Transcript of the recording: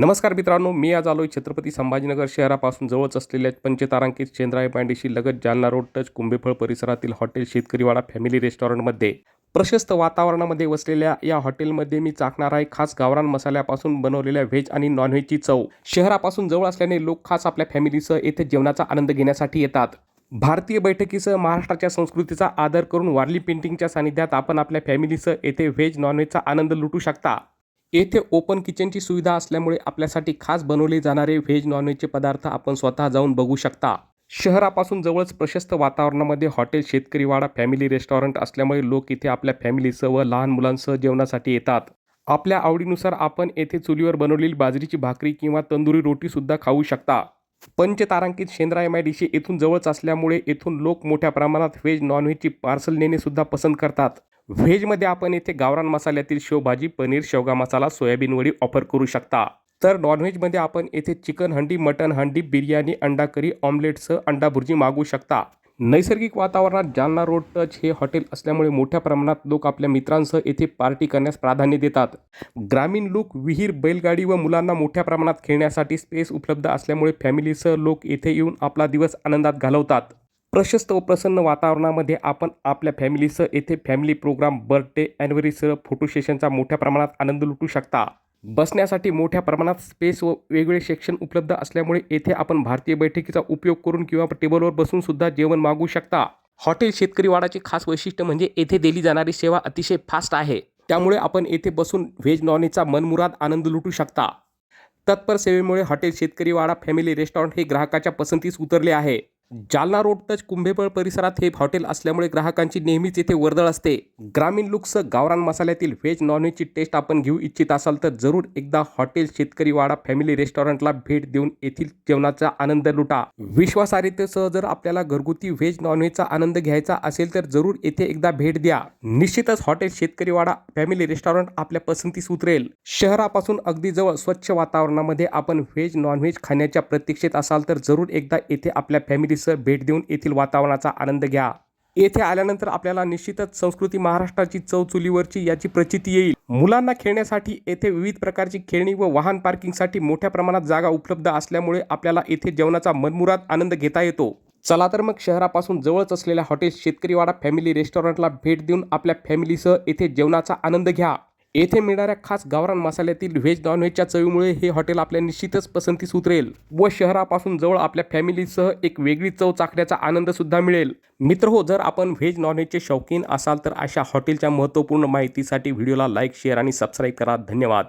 नमस्कार मित्रांनो मी आज आलोय छत्रपती संभाजीनगर शहरापासून जवळच असलेल्या पंचतारांकित चेंद्राय पांडेशी लगत जालना रोड टच कुंभेफळ परिसरातील हॉटेल शेतकरीवाडा फॅमिली रेस्टॉरंटमध्ये. प्रशस्त वातावरणामध्ये वसलेल्या या हॉटेलमध्ये मी चाकणार आहे खास गावरान मसाल्यापासून बनवलेल्या व्हेज आणि नॉनव्हेजची चव. शहरापासून जवळ असल्याने लोक खास आपल्या फॅमिलीसह येथे जेवणाचा आनंद घेण्यासाठी येतात. भारतीय बैठकीसह महाराष्ट्राच्या संस्कृतीचा आदर करून वारली पेंटिंगच्या सानिध्यात आपण आपल्या फॅमिलीसह येथे व्हेज नॉनव्हेजचा आनंद लुटू शकता. येथे ओपन किचनची सुविधा असल्यामुळे आपल्यासाठी खास बनवले जाणारे व्हेज नॉनव्हेजचे पदार्थ आपण स्वतः जाऊन बघू शकता. शहरापासून जवळच प्रशस्त वातावरणामध्ये हॉटेल शेतकरीवाडा फॅमिली रेस्टॉरंट असल्यामुळे लोक इथे आपल्या फॅमिलीसह व लहान मुलांसह जेवणासाठी येतात. आपल्या आवडीनुसार आपण येथे चुलीवर बनवलेली बाजरीची भाकरी किंवा तंदुरी रोटीसुद्धा खाऊ शकता. पंचतारांकित Shendra M I D C येथून जवळच असल्यामुळे येथून लोक मोठ्या प्रमाणात व्हेज नॉनव्हेजची पार्सल नेणे सुद्धा पसंत करतात. व्हेजमध्ये आपण येथे गावरान मसाल्यातील शेवभाजी पनीर शेवगा मसाला सोयाबीन वडी ऑफर करू शकता. तर नॉनव्हेजमध्ये आपण येथे चिकन हंडी मटन हंडी बिर्याणी अंडा करी ऑमलेटसह अंडा भुर्जी मागवू शकता. नैसर्गिक वातावरणात जालना रोड टच हे हॉटेल असल्यामुळे मोठ्या प्रमाणात लोक आपल्या मित्रांसह येथे पार्टी करण्यास प्राधान्य देतात. ग्रामीण लोक विहीर बैलगाडी व मुलांना मोठ्या प्रमाणात खेळण्यासाठी स्पेस उपलब्ध असल्यामुळे फॅमिलीसह लोक येथे येऊन आपला दिवस आनंदात घालवतात. प्रशस्त व प्रसन्न वातावरणामध्ये आपण आपल्या फॅमिलीसह येथे फॅमिली प्रोग्राम बर्थडे ॲनिव्हर्सरीसह फोटो सेशनचा मोठ्या प्रमाणात आनंद लुटू शकता. बसण्यासाठी मोठ्या प्रमाणात स्पेस व वेगवेगळे सेक्शन उपलब्ध असल्यामुळे येथे आपण भारतीय बैठकीचा उपयोग करून किंवा टेबलवर बसून सुद्धा जेवण मागू शकता. हॉटेल शेतकरी वाडाचे खास वैशिष्ट्य म्हणजे येथे दिली जाणारी सेवा अतिशय फास्ट आहे. त्यामुळे आपण येथे बसून व्हेज नॉनव्हेजचा मनमुराद आनंद लुटू शकता. तत्पर सेवेमुळे हॉटेल शेतकरी वाडा फॅमिली रेस्टॉरंट हे ग्राहकाच्या पसंतीस उतरले आहे. जालना रोड टच कुंभेपळ परिसरात हे हॉटेल असल्यामुळे ग्राहकांची नेहमीच येथे वर्दळ असते. ग्रामीण लुक्स गावरान मसाल्यातील व्हेज नॉनव्हेजची टेस्ट आपण घेऊ इच्छित असाल तर जरूर एकदा हॉटेल शेतकरी वाडा फॅमिली रेस्टॉरंटला भेट देऊन येथील जेवणाचा आनंद लुटा. विश्वासार्हतेसह जर आपल्याला घरगुती व्हेज नॉनव्हेजचा आनंद घ्यायचा असेल तर जरूर येथे एकदा भेट द्या. निश्चितच हॉटेल शेतकरी वाडा फॅमिली रेस्टॉरंट आपल्या पसंतीस उतरेल. शहरापासून अगदी जवळ स्वच्छ वातावरणामध्ये आपण व्हेज नॉनव्हेज खाण्याच्या प्रतीक्षेत असाल तर जरूर एकदा येथे आपल्या परिसर भेट देऊन येथील वातावरणाचा आनंद घ्या. येथे आल्यानंतर आपल्याला निश्चितच संस्कृती महाराष्ट्राची चव चुलीवरची याची प्रचिती येईल. मुलांना खेळण्यासाठी येथे विविध प्रकारची खेळणी व वाहन पार्किंगसाठी मोठ्या प्रमाणात जागा उपलब्ध असल्यामुळे आपल्याला येथे जेवणाचा मनमुराद आनंद घेता येतो. चला तर मग शहरापासून जवळच असलेल्या हॉटेल शेतकरीवाडा फॅमिली रेस्टॉरंटला भेट देऊन आपल्या फॅमिलीसह येथे जेवणाचा आनंद घ्या. येथे मिळणाऱ्या खास गावरान मसाल्यातील व्हेज नॉनव्हेजच्या चवीमुळे हे हॉटेल आपल्या निश्चितच पसंतीस उतरेल व शहरापासून जवळ आपल्या फॅमिलीसह एक वेगळी चव चाखण्याचा आनंद सुद्धा मिळेल. मित्र हो जर आपण व्हेज नॉनव्हेजचे शौकीन असाल तर अशा हॉटेलच्या महत्त्वपूर्ण माहितीसाठी व्हिडिओला लाईक शेअर आणि सबस्क्राईब करा. धन्यवाद.